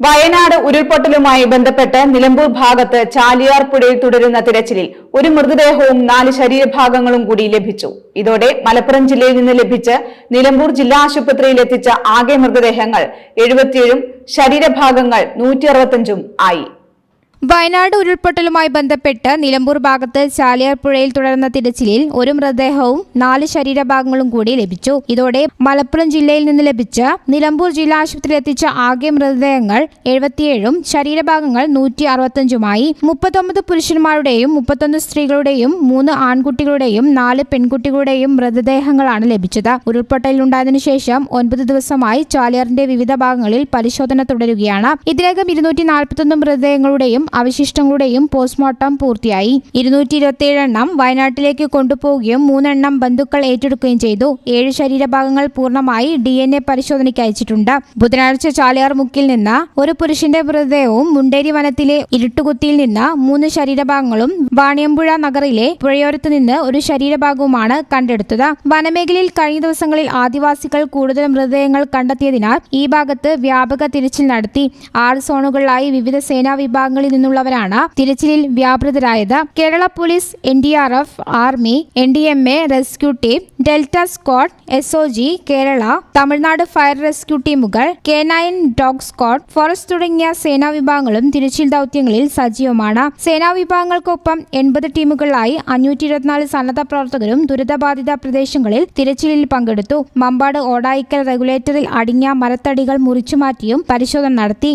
വയനാട് ഉരുൾപൊട്ടലുമായി ബന്ധപ്പെട്ട് നിലമ്പൂർ ഭാഗത്ത് ചാലിയാർ പുഴയിൽ തുടരുന്ന തിരച്ചിലിൽ ഒരു മൃതദേഹവും നാല് ശരീരഭാഗങ്ങളും കൂടി ലഭിച്ചു. ഇതോടെ മലപ്പുറം ജില്ലയിൽ നിന്ന് ലഭിച്ച് നിലമ്പൂർ ജില്ലാ ആശുപത്രിയിൽ എത്തിച്ച ആകെ മൃതദേഹങ്ങൾ എഴുപത്തിയേഴും ശരീരഭാഗങ്ങൾ നൂറ്റി ആയി. വയനാട് ഉരുൾപൊട്ടലുമായി ബന്ധപ്പെട്ട് നിലമ്പൂർ ഭാഗത്ത് ചാലിയാർ പുഴയിൽ തുടർന്ന തിരച്ചിലിൽ ഒരു മൃതദേഹവും നാല് ശരീരഭാഗങ്ങളും കൂടി ലഭിച്ചു. ഇതോടെ മലപ്പുറം ജില്ലയിൽ നിന്ന് ലഭിച്ച നിലമ്പൂർ ജില്ലാ ആശുപത്രിയിൽ എത്തിച്ച ആകെ മൃതദേഹങ്ങൾ എഴുപത്തിയേഴും ശരീരഭാഗങ്ങൾ നൂറ്റി അറുപത്തഞ്ചുമായി മുപ്പത്തൊമ്പത് പുരുഷന്മാരുടെയും മുപ്പത്തൊന്ന് സ്ത്രീകളുടെയും മൂന്ന് ആൺകുട്ടികളുടെയും നാല് പെൺകുട്ടികളുടെയും മൃതദേഹങ്ങളാണ് ലഭിച്ചത്. ഉരുൾപൊട്ടലുണ്ടായതിനു ശേഷം ഒൻപത് ദിവസമായി ചാലിയാറിന്റെ വിവിധ ഭാഗങ്ങളിൽ പരിശോധന തുടരുകയാണ്. ഇതിനകം ഇരുന്നൂറ്റി നാൽപ്പത്തൊന്ന് മൃതദേഹങ്ങളുടെയും അവശിഷ്ടങ്ങളുടെയും പോസ്റ്റ്മോർട്ടം പൂർത്തിയായി. ഇരുന്നൂറ്റി ഇരുപത്തിയേഴ് എണ്ണം വയനാട്ടിലേക്ക് കൊണ്ടുപോവുകയും മൂന്നെണ്ണം ബന്ധുക്കൾ ഏറ്റെടുക്കുകയും ചെയ്തു. ഏഴ് ശരീരഭാഗങ്ങൾ പൂർണമായി ഡി എൻ എ പരിശോധനയ്ക്ക് അയച്ചിട്ടുണ്ട്. ബുധനാഴ്ച ചാലിയാർ മുക്കിൽ നിന്ന് ഒരു പുരുഷന്റെ മൃതദേഹവും മുണ്ടേരി വനത്തിലെ ഇരുട്ടുകുത്തിയിൽ നിന്ന് മൂന്ന് ശരീരഭാഗങ്ങളും വാണിയമ്പുഴ നഗറിലെ പുഴയോരത്ത് നിന്ന് ഒരു ശരീരഭാഗവുമാണ് കണ്ടെടുത്തത്. വനമേഖലയിൽ കഴിഞ്ഞ ദിവസങ്ങളിൽ ആദിവാസികൾ കൂടുതൽ മൃതദേഹങ്ങൾ കണ്ടെത്തിയതിനാൽ ഈ ഭാഗത്ത് വ്യാപക തിരച്ചിൽ നടത്തി. ആറ് സോണുകളിലായി വിവിധ സേനാ വിഭാഗങ്ങളിൽ നിന്നുള്ളവരാണ്. തിരച്ചിലിൽ വ്യാപൃതരായത് Kerala police N D R F army N D M A rescue team delta squad S O G Kerala Tamil Nadu fire rescue ടീമുകൾ K nine dog squad forest തുടങ്ങിയ സേനാ വിഭാഗങ്ങളും തിരച്ചിൽ ദൗത്യങ്ങളിൽ സജീവമാണ്. സേനാ വിഭാഗങ്ങൾക്കൊപ്പം എൺപത് ടീമുകളിലായി അഞ്ഞൂറ്റി ഇരുപത്തിനാല് സന്നദ്ധ പ്രവർത്തകരും ദുരിതബാധിത പ്രദേശങ്ങളിൽ തിരച്ചിലിൽ പങ്കെടുത്തു. മമ്പാട് ഓടായിക്കൽ റെഗുലേറ്ററിൽ അടിഞ്ഞ മരത്തടികൾ മുറിച്ചുമാറ്റിയും പരിശോധന നടത്തി.